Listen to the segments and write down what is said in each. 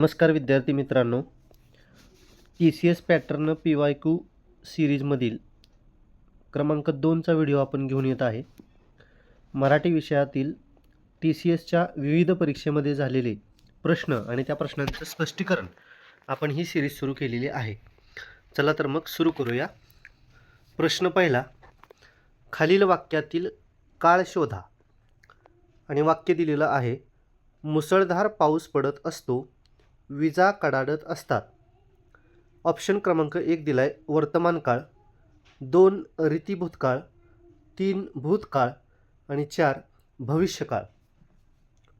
नमस्कार विद्यार्थी मित्रांनो. T C S pattern P Y Q सिरीजमधील क्रमांक दोनचा व्हिडिओ आपण घेऊन येत आहे. मराठी विषयातील टी सी एसच्या विविध परीक्षेमध्ये झालेले प्रश्न आणि त्या प्रश्नांचं स्पष्टीकरण आपण ही सिरीज सुरू केलेली आहे. चला तर मग सुरू करूया. प्रश्न पहिला खालील वाक्यातील काळ शोधा. आणि वाक्य दिलेलं आहे मुसळधार पाऊस पडत असतो विजा कडाडत असतात. ऑप्शन क्रमांक एक दिला आहे वर्तमान काळ दोन रीती भूतकाळ तीन भूतकाळ आणि चार भविष्यकाळ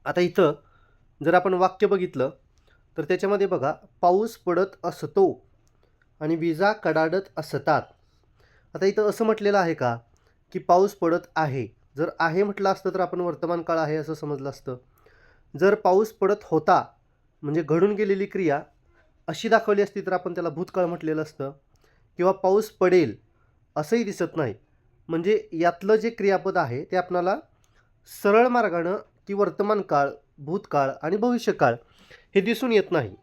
आता इथं जर आपण वाक्य बघितलं तर त्याच्यामध्ये बघा पाऊस पडत असतो आणि विजा कडाडत असतात. आता इथं असं म्हटलेलं आहे का की पाऊस पडत आहे. जर आहे म्हटलं असतं तर आपण वर्तमान काळ आहे असं समजलं असतं. जर पाऊस पडत होता म्हणजे घडून गेलेली क्रिया अशी दाखवली असती तर आपण त्याला भूतकाळ म्हटलेलं असतं. किंवा पाऊस पडेल असंही दिसत नाही. म्हणजे यातलं जे क्रियापद आहे ते आपणाला सरळ मार्गानं की वर्तमान काळ भूतकाळ आणि भविष्यकाळ हे दिसून येत नाही.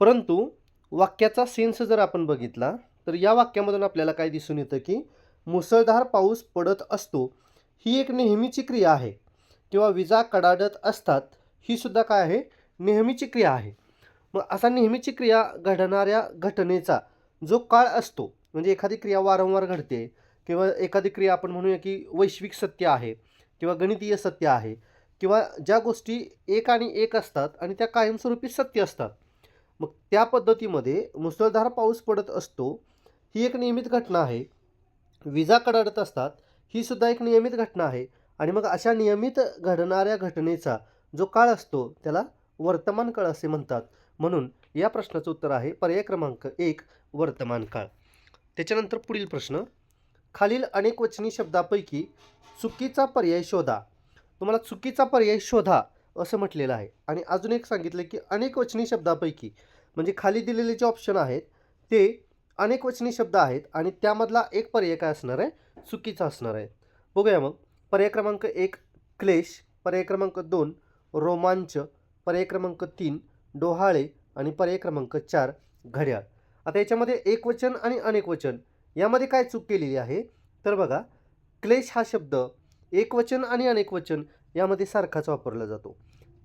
परंतु वाक्याचा सेन्स जर आपण बघितला तर या वाक्यामधून आपल्याला काय दिसून येतं की मुसळधार पाऊस पडत असतो ही एक नेहमीची क्रिया आहे. किंवा विजा कडाडत असतात ही सुद्धा काय आहे? नेहमीची क्रिया आहे. मग असा नेहमीची क्रिया घडणाऱ्या घटनेचा जो काळ असतो म्हणजे एखादी क्रिया वारंवार घडते किंवा एखादी क्रिया आपण म्हणूया की वैश्विक सत्य आहे किंवा गणितीय सत्य आहे किंवा ज्या गोष्टी एक आणि एक असतात आणि त्या कायमस्वरूपी सत्य असतात. मग त्या पद्धतीमध्ये मुसळधार पाऊस पडत असतो ही एक नियमित घटना आहे. विजा कडाडत असतात ही सुद्धा एक नियमित घटना आहे. आणि मग अशा नियमित घडणाऱ्या घटनेचा जो काळ असतो त्याला वर्तमान काळ असे म्हणतात. म्हणून या प्रश्नाचं उत्तर आहे पर्याय क्रमांक एक वर्तमान काळ त्याच्यानंतर पुढील प्रश्न. खालील अनेक वचनी शब्दापैकी चुकीचा पर्याय शोधा. तुम्हाला चुकीचा पर्याय शोधा असं म्हटलेलं आहे. आणि अजून एक सांगितलं की अनेक वचनी शब्दापैकी म्हणजे खाली दिलेले जे ऑप्शन आहेत ते अनेक वचनी शब्द आहेत आणि त्यामधला एक पर्याय काय असणार आहे? चुकीचा असणार आहे. बघूया मग. पर्याय क्रमांक एक क्लेश. पर्याय क्रमांक दोन रोमांच. पर्याय क्रमांक तीन डोहाळे आणि पर्याय क्रमांक चार घड्याळ. आता याच्यामध्ये एकवचन आणि अनेकवचन यामध्ये काय चूक केलेली आहे? तर बघा क्लेश हा शब्द एकवचन आणि अनेकवचन यामध्ये सारखाच वापरला जातो.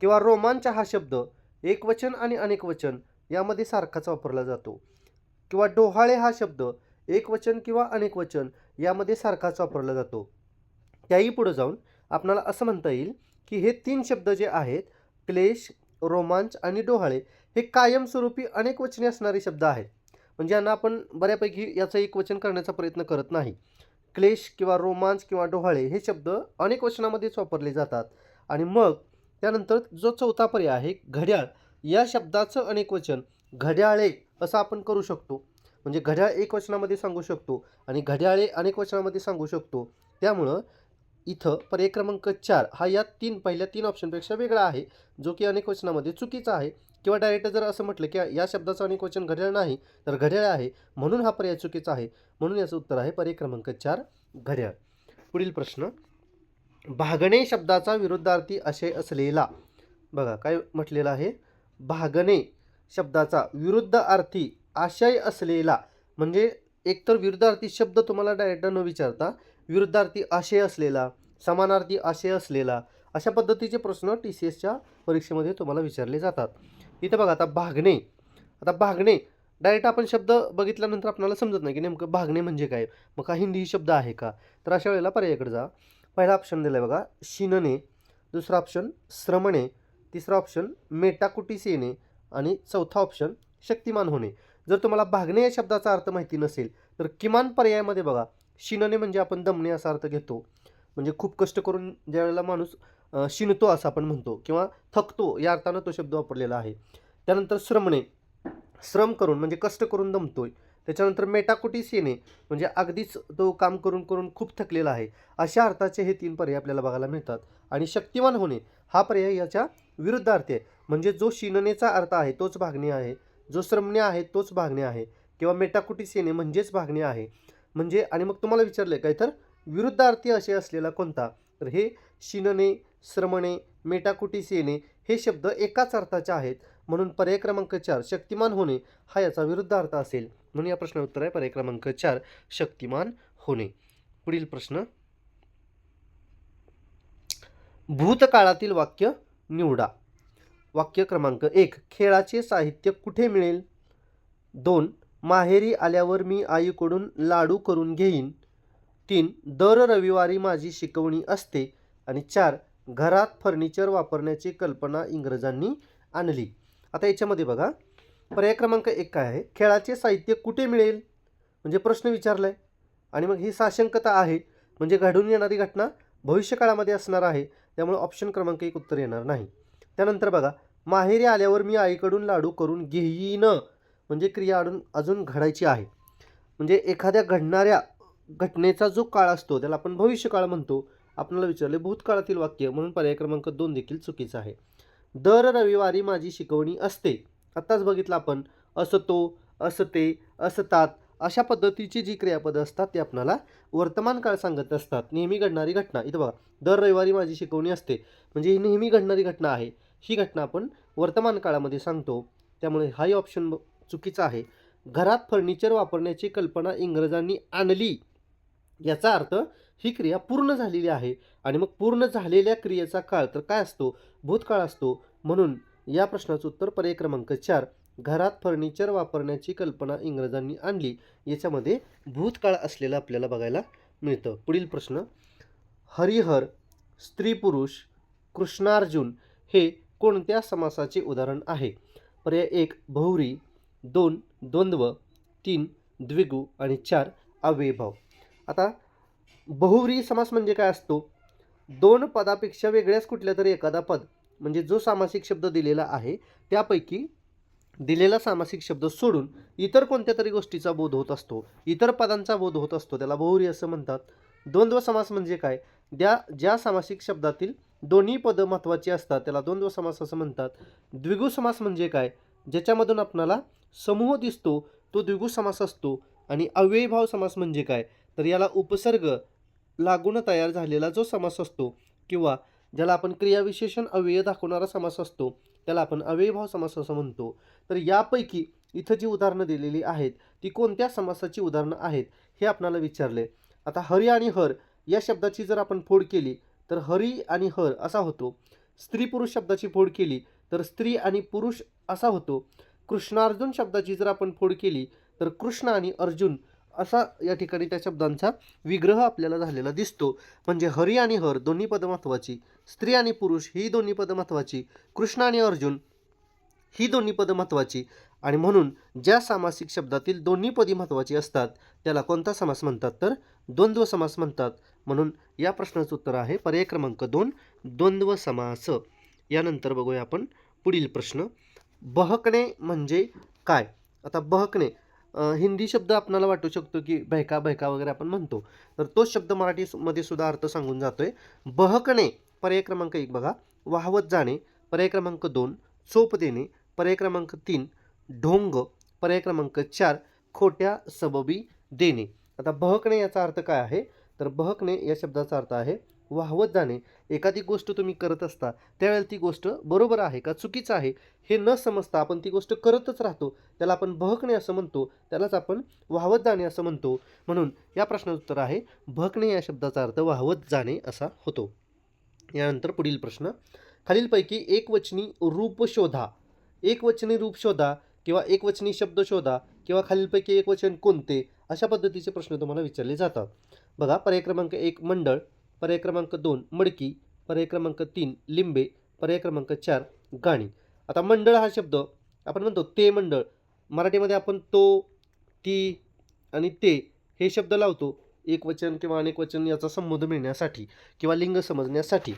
किंवा रोमांच हा शब्द एकवचन आणि अनेकवचन यामध्ये सारखाच वापरला जातो. किंवा डोहाळे हा शब्द एकवचन किंवा अनेकवचन यामध्ये सारखाच वापरला जातो. त्याही पुढे जाऊन आपणाला असं म्हणता येईल की हे तीन शब्द जे आहेत क्लेश रोमांच आणि डोहाळे हे कायमस्वरूपी अनेक वचने असणारे शब्द आहेत. म्हणजे यांना आपण बऱ्यापैकी याचं एक वचन करण्याचा प्रयत्न करत नाही. क्लेश किंवा रोमांच किंवा डोहाळे हे शब्द अनेक वचनामध्येच वापरले जातात. आणि मग त्यानंतर जो चौथा पर्याय आहे घड्याळ या शब्दाचं अनेक वचन घड्याळे असं आपण करू शकतो. म्हणजे घड्याळ एक वचनामध्ये सांगू शकतो आणि घड्याळे अनेक वचनामध्ये सांगू शकतो. त्यामुळं इथं पर्याय क्रमांक चार हा या तीन पहिल्या तीन ऑप्शनपेक्षा वेगळा आहे जो की अनेक वचनामध्ये चुकीचा आहे. किंवा डायरेक्ट जर असं म्हटलं की या शब्दाचं अनेक वचन घड्याळ नाही तर घड्याळ आहे. म्हणून हा पर्याय चुकीचा आहे. म्हणून याचं उत्तर आहे पर्याय क्रमांक चार घड्याळ. पुढील प्रश्न. भागणे शब्दाचा विरुद्धार्थी असे असलेला. बघा काय म्हटलेलं आहे? भागणे शब्दाचा विरुद्ध अर्थी आशय असलेला. म्हणजे एकतर विरुद्धार्थी शब्द तुम्हाला डायरेक्ट न विचारता विरुद्धार्थी आशय असलेला समानार्थी आशय असलेला अशा पद्धतीचे प्रश्न टी सी एसच्या परीक्षेमध्ये तुम्हाला विचारले जातात. इथं बघा आता भागणे. आता भागणे डायरेक्ट आपण शब्द बघितल्यानंतर आपल्याला समजत नाही की नेमकं भागणे म्हणजे काय? मग का हिंदी शब्द आहे का? तर अशा वेळेला पर्यायाकडे जा. पहिला ऑप्शन दिला आहे बघा शिनणे. दुसरा ऑप्शन श्रमणे. तिसरा ऑप्शन मेटाकुटीस येणे आणि चौथा ऑप्शन शक्तिमान होणे. जर तुम्हाला भागणे या शब्दाचा अर्थ माहिती नसेल तर किमान पर्यायामध्ये बघा शिनणे म्हणजे आपण दमणे असा अर्थ घेतो. म्हणजे खूप कष्ट करून ज्यावेळेला माणूस शिनतो असं आपण म्हणतो किंवा थकतो या अर्थानं तो शब्द वापरलेला आहे. त्यानंतर श्रमणे. श्रम करून म्हणजे कष्ट करून दमतोय. त्याच्यानंतर मेटाकुटीस येणे म्हणजे अगदीच तो काम करून करून खूप थकलेला आहे. अशा अर्थाचे हे तीन पर्याय आपल्याला बघायला मिळतात. आणि शक्तिमान होणे हा पर्याय याच्या विरुद्ध अर्थ आहे. म्हणजे जो शिणनेचा अर्थ आहे तोच भागणे आहे. जो श्रमणे आहे तोच भागणे आहे. किंवा मेटाकुटीस येणे म्हणजेच भागणे आहे. म्हणजे आणि मग तुम्हाला विचारलं काय? तर विरुद्धार्थी असे असलेला कोणता? तर हे शिनणे श्रमणे मेटाकुटीस येणे हे शब्द एकाच अर्थाचे आहेत. म्हणून पर्याय क्रमांक चार शक्तिमान होणे हा याचा विरुद्ध अर्थ असेल. म्हणून या प्रश्न उत्तर आहे पर्याय क्रमांक चार शक्तिमान होणे. पुढील प्रश्न. भूतकाळातील वाक्य निवडा. वाक्य क्रमांक एक खेळाचे साहित्य कुठे मिळेल? दोन माहेरी आल्यावर मी आईकडून लाडू करून घेईन. तीन दर रविवारी माझी शिकवणी असते आणि चार घरात फर्निचर वापरण्याची कल्पना इंग्रजांनी आणली. आता याच्यामध्ये बघा पर्याय क्रमांक एक काय आहे? खेळाचे साहित्य कुठे मिळेल? म्हणजे प्रश्न विचारला आहे आणि मग ही साशंकता आहे म्हणजे घडून येणारी घटना भविष्यकाळामध्ये असणार आहे त्यामुळे ऑप्शन क्रमांक एक उत्तर येणार नाही. त्यानंतर बघा माहेरी आल्यावर मी आईकडून लाडू करून घेईन. म्हणजे क्रिया अडून अजून घडायची आहे. म्हणजे एखाद्या घडणाऱ्या घटनेचा जो काळ असतो त्याला आपण भविष्यकाळ म्हणतो. आपल्याला विचारले भूतकाळातील वाक्य. म्हणून पर्याय क्रमांक दोन देखील चुकीचं आहे. दर रविवारी माझी शिकवणी असते. आत्ताच बघितलं आपण असतो असते असतात अशा पद्धतीची जी क्रियापदं असतात ते आपल्याला वर्तमान काळ सांगत असतात. नेहमी घडणारी घटना. इथं बघा दर रविवारी माझी शिकवणी असते. म्हणजे ही नेहमी घडणारी घटना आहे. ही घटना आपण वर्तमान काळामध्ये सांगतो. त्यामुळे हाही ऑप्शन ब- चुकीचा आहे. घरात फर्निचर वापरण्याची कल्पना इंग्रजांनी आणली. याचा अर्थ ही क्रिया पूर्ण झालेली आहे. आणि मग पूर्ण झालेल्या क्रियेचा काळ तर काय असतो? भूतकाळ असतो. म्हणून या प्रश्नाचं उत्तर पर्याय क्रमांक चार घरात फर्निचर वापरण्याची कल्पना इंग्रजांनी आणली. याच्यामध्ये भूतकाळ असलेलं आपल्याला बघायला मिळतं. पुढील प्रश्न हरिहर स्त्री पुरुष कृष्णार्जुन हे कोणत्या समासाचे उदाहरण आहे? पर्याय एक बहुरी दोन द्वंद्व तीन द्विगु आणि चार अव्ययभाव. आता बहुव्रीही समास म्हणजे काय असतो? दोन पदापेक्षा वेगळ्याच कुठल्या तरी एखादा पद म्हणजे जो सामासिक शब्द दिलेला आहे त्यापैकी दिलेला सामासिक शब्द सोडून इतर कोणत्या तरी गोष्टीचा बोध होत असतो इतर पदांचा बोध होत असतो त्याला बहुरी असं म्हणतात. द्वंद्व समास म्हणजे काय? द्या ज्या सामासिक शब्दातील दोन्ही पदं महत्त्वाची असतात त्याला द्वंद्व समास असं म्हणतात. द्विगु समास म्हणजे काय? ज्याच्यामधून आपणाला समूह दिसतो तो द्विगु समास असतो. आणि अव्ययभाव समास म्हणजे काय? तर याला उपसर्ग लागून तयार झालेला जो समास असतो किंवा ज्याला आपण क्रियाविशेषण अव्यय दाखवणारा समास असतो त्याला आपण अव्ययभाव समास असं म्हणतो. तर यापैकी इथं जी उदाहरणं दिलेली आहेत ती कोणत्या समासाची उदाहरणं आहेत हे आपणाला विचारले. आता हरी आणि हर या शब्दाची जर आपण फोड केली तर हरी आणि हर असा होतो. स्त्री पुरुष शब्दाची फोड केली तर स्त्री आणि पुरुष असा होतो. कृष्णार्जुन शब्दाची जर आपण फोड केली तर कृष्ण आणि अर्जुन असा या ठिकाणी त्या शब्दांचा विग्रह आपल्याला झालेला दिसतो. म्हणजे हरी आणि हर दोन्ही पदं महत्त्वाची स्त्री आणि पुरुष ही दोन्ही पदं महत्त्वाची कृष्ण आणि अर्जुन ही दोन्ही पदं महत्त्वाची आणि म्हणून ज्या सामासिक शब्दातील दोन्ही पदी महत्त्वाची असतात त्याला कोणता समास म्हणतात? तर द्वंद्व समास म्हणतात. म्हणून या प्रश्नाचं उत्तर आहे पर्याय क्रमांक दोन द्वंद्व समास. यानंतर बघूया आपण पुढील प्रश्न. बहकणे म्हणजे काय? आता बहकणे हिंदी शब्द आपणाला वाटू शकतो की बहका बहका वगैरे आपण म्हणतो. तर तोच शब्द मराठीमध्ये सुद्धा अर्थ सांगून जातोय. बहकणे पर्याय क्रमांक एक बघा. वाहवत जाणे पर्याय क्रमांक दोन. चोप देणे पर्याय क्रमांक तीन. ढोंग पर्याय क्रमांक चार. खोट्या सबबी देणे. आता बहकणे याचा अर्थ काय आहे? तर बहकणे या शब्दाचा अर्थ आहे वाहवत जाणे एखादी गोष्ट तुम्ही करत असता त्यावेळेला ती गोष्ट बरोबर आहे का चुकीचं आहे हे न समजता आपण ती गोष्ट करतच राहतो त्याला आपण बहकणे असं म्हणतो त्यालाच आपण वाहवत जाणे असं म्हणतो. म्हणून या प्रश्नाचं उत्तर आहे बहकणे या शब्दाचा अर्थ वाहवत जाणे असा होतो. यानंतर पुढील प्रश्न खालीलपैकी एकवचनी रूप शोधा. एकवचनी रूप शोधा किंवा एकवचनी शब्द शोधा किंवा खालीलपैकी एकवचन कोणते अशा पद्धतीचे प्रश्न तुम्हाला विचारले जातात. बघा पर्याय क्रमांक एक मंडळ. पर्याय क्रमांक दोन मडकी. पर्याय क्रमांक तीन लिंबे. पर्याय क्रमांक चार गाणी. आता मंडळ हा शब्द आपण म्हणतो ते मंडळ. मराठीमध्ये आपण तो ती आणि ते हे शब्द लावतो. एक वचन किंवा अनेक वचन याचा संबोध मिळण्यासाठी किंवा लिंग समजण्यासाठी.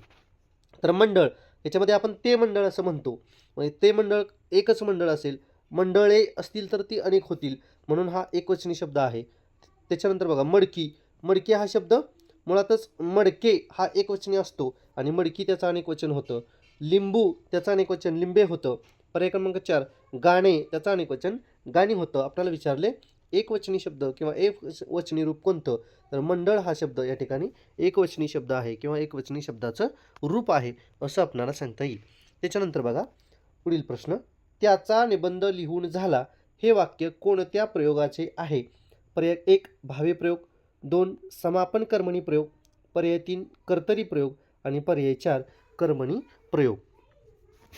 तर मंडळ याच्यामध्ये आपण ते मंडळ असं म्हणतो. म्हणजे ते मंडळ एकच मंडळ असेल. मंडळे असतील तर ती अनेक होतील. म्हणून हा एकवचनी शब्द आहे. त्याच्यानंतर बघा मडकी. मडकी हा शब्द मुळातच मडके हा एकवचनी असतो आणि मडकी त्याचं अनेक वचन होतं. लिंबू त्याचं अनेक वचन लिंबे होतं. पर्याय क्रमांक चार गाणे त्याचं अनेक वचन गाणी होतं. आपल्याला विचारले एकवचनी शब्द किंवा एक वचनी रूप कोणतं? तर मंडळ हा शब्द या ठिकाणी एकवचनी शब्द आहे किंवा एकवचनी शब्दाचं रूप आहे असं आपल्याला सांगता येईल. त्याच्यानंतर बघा पुढील प्रश्न त्याचा निबंध लिहून झाला हे वाक्य कोणत्या प्रयोगाचे आहे? पर्याय एक भावे प्रयोग. दोन समापन कर्मणी प्रयोग पर्याय तीन कर्तरी प्रयोग आणि पर्याय चार कर्मणी प्रयोग.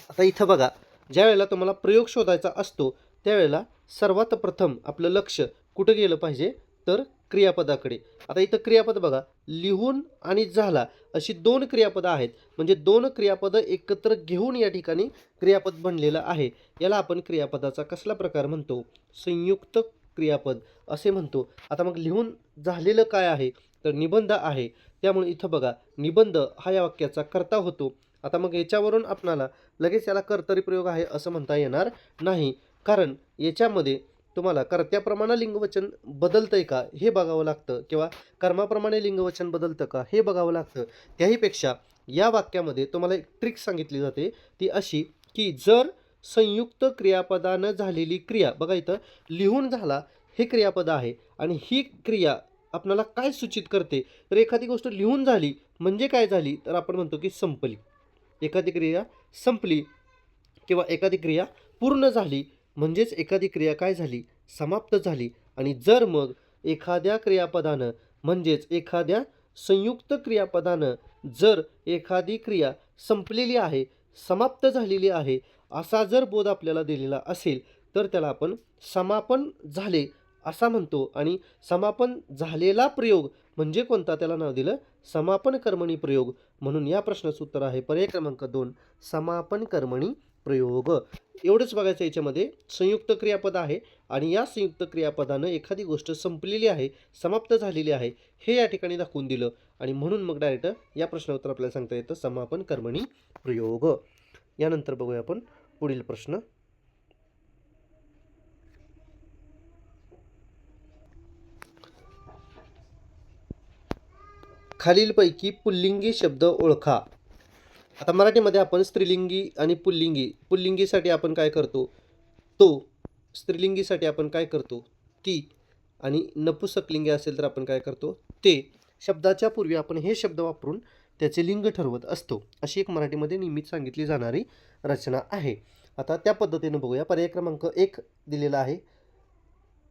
आता इथं बघा ज्या वेळेला तुम्हाला प्रयोग शोधायचा असतो त्यावेळेला सर्वात प्रथम आपलं लक्ष कुठं गेलं पाहिजे? तर क्रियापदाकडे. आता इथं क्रियापद बघा लिहून आणि झाला अशी दोन क्रियापदं आहेत. म्हणजे दोन क्रियापदं एकत्र घेऊन या ठिकाणी क्रियापद बनलेलं आहे. याला आपण क्रियापदाचा कसला प्रकार म्हणतो? संयुक्त क्रियापद असे म्हणतो. आता मग लिहून झालेलं काय आहे? तर निबंध आहे. त्यामुळे इथं बघा निबंध हा या वाक्याचा कर्ता होतो. आता मग याच्यावरून आपणाला लगेच याला कर्तरी प्रयोग आहे असं म्हणता येणार नाही. कारण याच्यामध्ये तुम्हाला कर्त्याप्रमाणे लिंगवचन बदलतंय का हे बघावं लागतं किंवा कर्माप्रमाणे लिंगवचन बदलतं का हे बघावं लागतं. त्याहीपेक्षा या वाक्यामध्ये तुम्हाला एक ट्रिक सांगितली जाते. ती अशी की जर संयुक्त क्रियापदानं झालेली क्रिया. बघा इथं लिहून झाला हे क्रियापद आहे. आणि ही क्रिया आपल्याला काय सूचित करते? तर एखादी गोष्ट लिहून झाली म्हणजे काय झाली? तर आपण म्हणतो की संपली. एखादी क्रिया संपली किंवा एखादी क्रिया पूर्ण झाली म्हणजेच एखादी क्रिया काय झाली? समाप्त झाली. आणि जर मग एखाद्या क्रियापदानं म्हणजेच एखाद्या संयुक्त क्रियापदानं जर एखादी क्रिया संपलेली आहे समाप्त झालेली आहे असा जर बोध आपल्याला दिलेला असेल तर त्याला आपण समापन झाले असा म्हणतो. आणि समापन झालेला प्रयोग म्हणजे कोणता? त्याला नाव दिलं समापन कर्मणी प्रयोग. म्हणून या प्रश्नाचं उत्तर आहे पर्याय क्रमांक दोन समापन कर्मणी प्रयोग. एवढंच बघायचं याच्यामध्ये. संयुक्त क्रियापद आहे आणि या संयुक्त क्रियापदानं एखादी गोष्ट संपलेली आहे समाप्त झालेली आहे हे या ठिकाणी दाखवून दिलं. आणि म्हणून मग डायरेक्ट या प्रश्नावर उत्तर आपल्याला सांगता येतं समापन कर्मणी प्रयोग. यानंतर बघूया आपण पुढील प्रश्न. खालीलपैकी पुल्लिंगी शब्द ओळखा. आता मराठीमध्ये आपण स्त्रीलिंगी आणि पुल्लिंगी पुल्लिंगीसाठी आपण काय करतो? तो स्त्रीलिंगीसाठी आपण काय करतो? ती आणि नपुसकलिंगी असेल तर आपण काय करतो? ते. शब्दाच्या पूर्वी आपण हे शब्द वापरून त्याचे लिंग ठरवत असतो अशी एक मराठीमध्ये नियमित सांगितली जाणारी रचना आहे. आता त्या पद्धतीनं बघूया. पर्याय क्रमांक एक दिलेला आहे.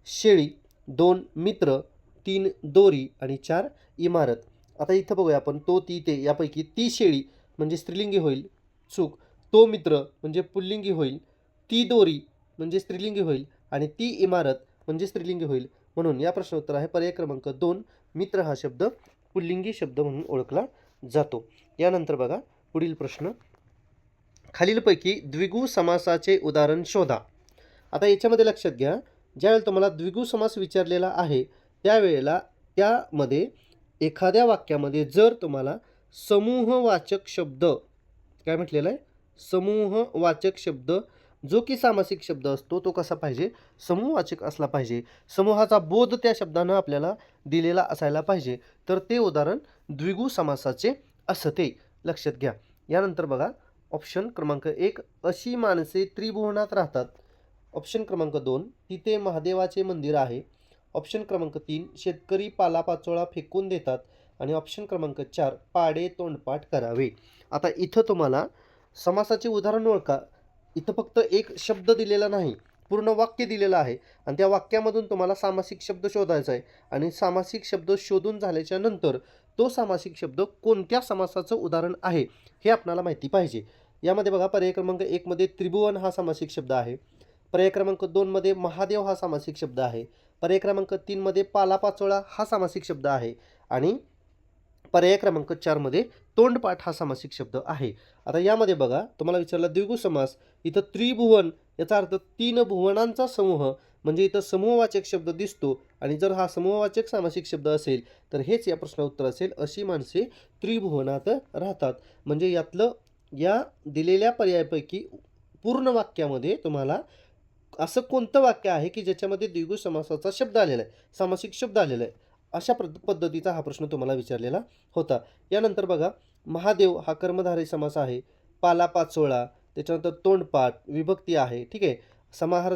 शेळी दोन मित्र तीन दोरी आणि चार इमारत. आता इथं बघूया आपण. तो ती ते यापैकी ती शेळी म्हणजे स्त्रीलिंगी होईल. चूक. तो मित्र म्हणजे पुल्लिंगी होईल. ती दोरी म्हणजे स्त्रीलिंगी होईल. आणि ती इमारत म्हणजे स्त्रीलिंगी होईल. म्हणून या प्रश्नोत्तर आहे. पर्याय क्रमांक दोन मित्र हा शब्द पुल्लिंगी शब्द म्हणून ओळखला जातो. यानंतर बघा पुढील प्रश्न. खालीलपैकी द्विगु समासाचे उदाहरण शोधा. आता याच्यामध्ये लक्षात घ्या ज्यावेळेला तुम्हाला द्विगु समास विचारलेला आहे त्यावेळेला त्यामध्ये एखाद्या वाक्यामध्ये जर तुम्हाला समूहवाचक शब्द काय म्हटलेलं आहे? समूहवाचक शब्द जो की सामासिक शब्द असतो तो कसा पाहिजे? समूहवाचक असला पाहिजे. समूहाचा बोध त्या शब्दानं आपल्याला दिलेला असायला पाहिजे. तर ते उदाहरण द्विगु समासाचे असते. लक्षात घ्या. यानंतर बघा ऑप्शन क्रमांक एक अशी माणसे त्रिभुवनात राहतात. ऑप्शन क्रमांक दोन तिथे महादेवाचे मंदिर आहे. ऑप्शन क्रमांक तीन शेतकरी पालापाचोळा फेकून देतात. आणि ऑप्शन क्रमांक चार पाडे तोंडपाठ करावे. आता इथं तुम्हाला समासाचे उदाहरण ओळखा. इथं फक्त एक शब्द दिलेला नाही पूर्ण वाक्य दिलेलं आहे. आणि त्या वाक्यामधून तुम्हाला सामासिक शब्द शोधायचा आहे. आणि सामासिक शब्द शोधून झाल्याच्यानंतर तो सामासिक शब्द कोणत्या समासाचं उदाहरण आहे हे आपणाला माहिती पाहिजे. यामध्ये बघा पर्याय क्रमांक एकमध्ये त्रिभुवन हा सामासिक शब्द आहे. पर्याय क्रमांक दोनमध्ये महादेव हा सामासिक शब्द आहे. पर्याय क्रमांक तीनमध्ये पालापाचोळा हा सामासिक शब्द आहे. आणि पर्याय क्रमांक चारमध्ये तोंडपाठ हा सामासिक शब्द आहे. आता यामध्ये बघा तुम्हाला विचारला द्विगु समास इथं त्रिभुवन याचा अर्थ तीन भुवनांचा समूह म्हणजे इथं समूहवाचक शब्द दिसतो आणि जर हा समूहवाचक सामासिक शब्द असेल तर हेच या प्रश्न उत्तर असेल. अशी माणसे त्रिभुवनात राहतात. म्हणजे यातलं या दिलेल्या पर्यायापैकी पूर्ण वाक्यामध्ये तुम्हाला असं कोणतं वाक्य आहे की ज्याच्यामध्ये द्विगु समासाचा शब्द आलेला आहे सामासिक शब्द आलेला आहे? अशा पद्ध पद्धतीचा हा प्रश्न तुम्हाला विचारलेला होता. यानंतर बघा महादेव हा कर्मधारय समास आहे. पाला पाचोळा त्याच्यानंतर तोंडपाठ विभक्ती आहे ठीक आहे? समाहार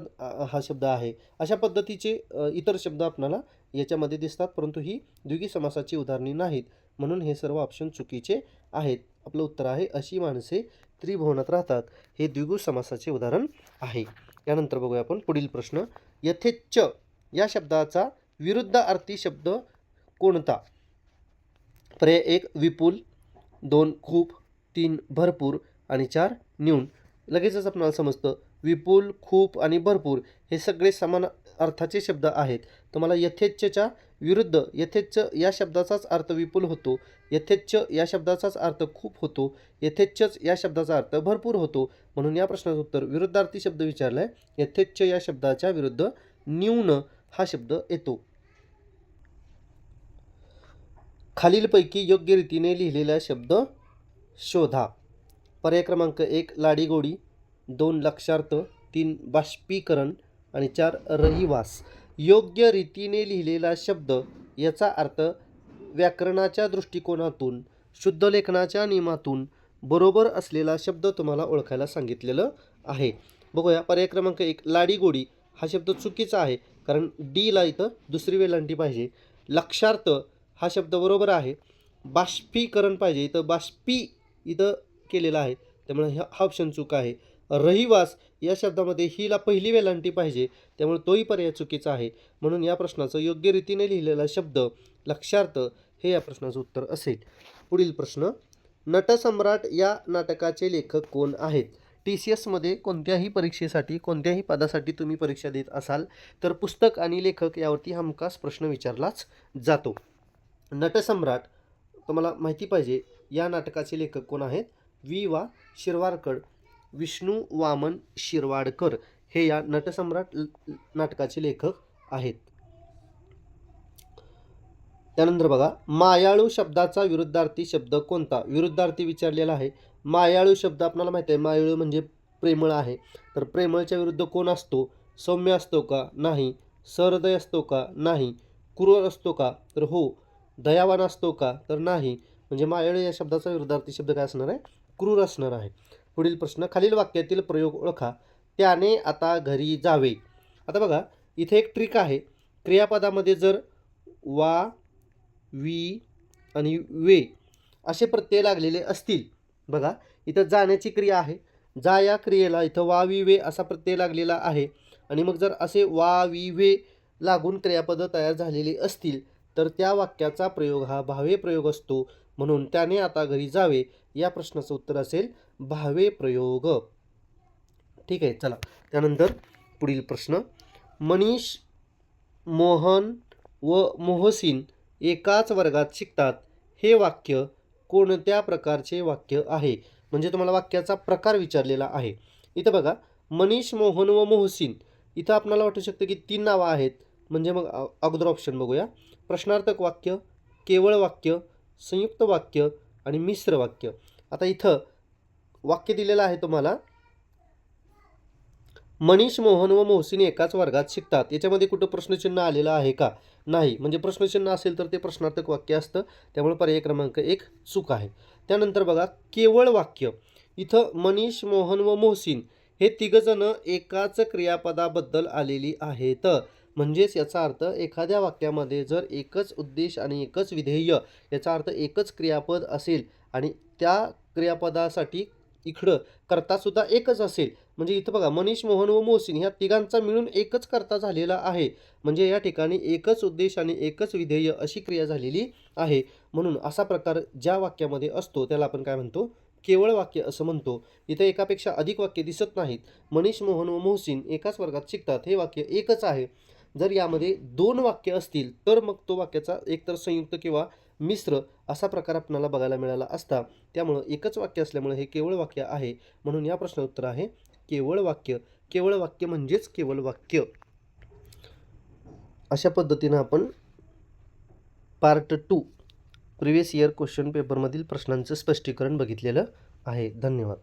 हा शब्द आहे. अशा पद्धतीचे इतर शब्द आपल्याला याच्यामध्ये दिसतात परंतु ही द्विगी समासाची उदाहरणे नाहीत. म्हणून हे सर्व ऑप्शन चुकीचे आहेत. आपलं उत्तर आहे अशी माणसे त्रिभुवनात राहतात. हे द्विगु समासाचे उदाहरण आहे. यानंतर बघूया आपण पुढील प्रश्न. यथेच्छ या शब्दाचा विरुद्ध अर्थी शब्द कोणता? पर्याय एक विपुल दोन खूप तीन भरपूर आणि चार न्यून. लगेचच आपणाला समजतं. विपुल खूप आणि भरपूर हे सगळे समान अर्थाचे शब्द आहेत. तर मला यथेच्छच्या विरुद्ध यथेच्छ या शब्दाचाच अर्थ विपुल होतो. यथेच्छ या शब्दाचाच अर्थ खूप होतो. यथेच्छच या शब्दाचा अर्थ भरपूर होतो. म्हणून या प्रश्नाचं उत्तर विरुद्धार्थी शब्द विचारला आहे यथेच्छ या शब्दाच्या विरुद्ध न्यून हा शब्द येतो. खालीलपैकी योग्य रीतीने लिहिलेला शब्द शोधा. पर्याय क्रमांक एक लाडीगोडी दोन लक्षार्थ. तीन बाष्पीकरण. आणि चार रहिवास. योग्य रीतीने लिहिलेला शब्द याचा अर्थ व्याकरणाच्या दृष्टिकोनातून शुद्ध लेखनाच्या नियमातून बरोबर असलेला शब्द तुम्हाला ओळखायला सांगितलेलं आहे. बघूया पर्याय क्रमांक एक लाडीगोडी हा शब्द चुकीचा आहे कारण डीला इथं दुसरी वेलांटी पाहिजे. लक्षार्थ हा शब्द बरोबर आहे. बाष्पीकरण पाहिजे. इथं बाष्पी इथं केलेलं आहे. त्यामुळे हा हा ऑप्शन चूक आहे. रहिवास या शब्दामध्ये हिला पहिली वेलांटी पाहिजे. त्यामुळे तोही पर्याय चुकीचा आहे. म्हणून या प्रश्नाचं योग्य रीतीने लिहिलेला शब्द लक्षार्थ हे या प्रश्नाचं उत्तर असेल. पुढील प्रश्न. नटसम्राट या नाटकाचे लेखक कोण आहेत? टी सी एसमध्ये कोणत्याही परीक्षेसाठी कोणत्याही पदासाठी तुम्ही परीक्षा देत असाल तर पुस्तक आणि लेखक यावरती हमखास प्रश्न विचारलाच जातो. नटसम्राट तुम्हाला माहिती पाहिजे या नाटकाचे लेखक कोण आहेत? वि वा. शिरवाडकर विष्णू वामन शिरवाडकर हे या नटसम्राट ल- नाटकाचे लेखक आहेत. त्यानंतर बघा मायाळू शब्दाचा विरुद्धार्थी शब्द कोणता? विरुद्धार्थी विचारलेला आहे. मायाळू शब्द आपल्याला माहिती आहे मायाळू म्हणजे प्रेमळ आहे. तर प्रेमळच्या विरुद्ध कोण असतो? सौम्य असतो का? नाही. सहृदय असतो का? नाही. क्रूर असतो का? तर हो दयावान असतो का? तर नाही. म्हणजे मायाळी या शब्दाचा विरुद्धार्थी शब्द काय असणार आहे? क्रूर असणार आहे. पुढील प्रश्न खालील वाक्यातील प्रयोग ओळखा. त्याने आता घरी जावे. आता बघा इथे एक ट्रिक आहे. क्रियापदामध्ये जर वा वी आणि वे असे प्रत्यय लागलेले असतील बघा इथं जाण्याची क्रिया आहे. जा या क्रियेला इथं वा वी वे असा प्रत्यय लागलेला आहे. आणि मग जर असे वा वी वे लागून क्रियापदं तयार झालेली असतील तर त्या वाक्याचा प्रयोग हा भावे प्रयोग असतो. म्हणून त्याने आता घरी जावे या प्रश्नाचं उत्तर असेल भावे प्रयोग. ठीक आहे चला. त्यानंतर पुढील प्रश्न. मनीष मोहन व मोहसिन एकाच वर्गात शिकतात. हे वाक्य कोणत्या प्रकारचे वाक्य आहे? म्हणजे तुम्हाला वाक्याचा प्रकार विचारलेला आहे. इथं बघा मनीष मोहन व मोहसिन. इथं आपल्याला वाटू शकतं की तीन नावं आहेत. म्हणजे मग अगोदर ऑप्शन बघूया. प्रश्नार्थक वाक्य केवळ वाक्य संयुक्त वाक्य आणि मिश्र वाक्य. आता इथं वाक्य दिलेलं आहे तुम्हाला. मनीष मोहन व मोहसिन एकाच वर्गात शिकतात. याच्यामध्ये कुठं प्रश्नचिन्ह आलेलं आहे का? नाही. म्हणजे प्रश्नचिन्ह असेल तर ते प्रश्नार्थक वाक्य असतं. त्यामुळे पर्याय क्रमांक एक चूक आहे. त्यानंतर बघा केवळ वाक्य. इथं मनीष मोहन व मोहसिन हे तिघजणं एकाच क्रियापदाबद्दल आलेली आहेत. म्हणजेच याचा अर्थ एखाद्या वाक्यामध्ये जर एकच उद्देश आणि एकच विधेय याचा अर्थ एकच क्रियापद असेल आणि त्या क्रियापदासाठी इकडं कर्तासुद्धा एकच असेल म्हणजे इथं बघा मनीष मोहन व मोहसिन ह्या तिघांचा मिळून एकच कर्ता झालेला आहे. म्हणजे या ठिकाणी एकच उद्देश आणि एकच विधेय अशी क्रिया झालेली आहे. म्हणून असा प्रकार ज्या वाक्यामध्ये असतो त्याला आपण काय म्हणतो? केवळ वाक्य असं म्हणतो. इथं एकापेक्षा अधिक वाक्य दिसत नाहीत. मनीष मोहन व मोहसिन एकाच वर्गात शिकतात. हे वाक्य एकच आहे. जर यामध्ये दोन वाक्य असतील तर मग तो वाक्याचा एकतर संयुक्त किंवा मिश्र असा प्रकार आपणाला बघायला मिळाला असता त्यामुळं एकच वाक्य असल्यामुळे हे केवळ वाक्य आहे. म्हणून या प्रश्न उत्तर आहे केवळ वाक्य. केवळ वाक्य म्हणजेच केवळ वाक्य. अशा पद्धतीनं आपण part two previous year question पेपरमधील प्रश्नांचं स्पष्टीकरण बघितलेलं आहे. धन्यवाद.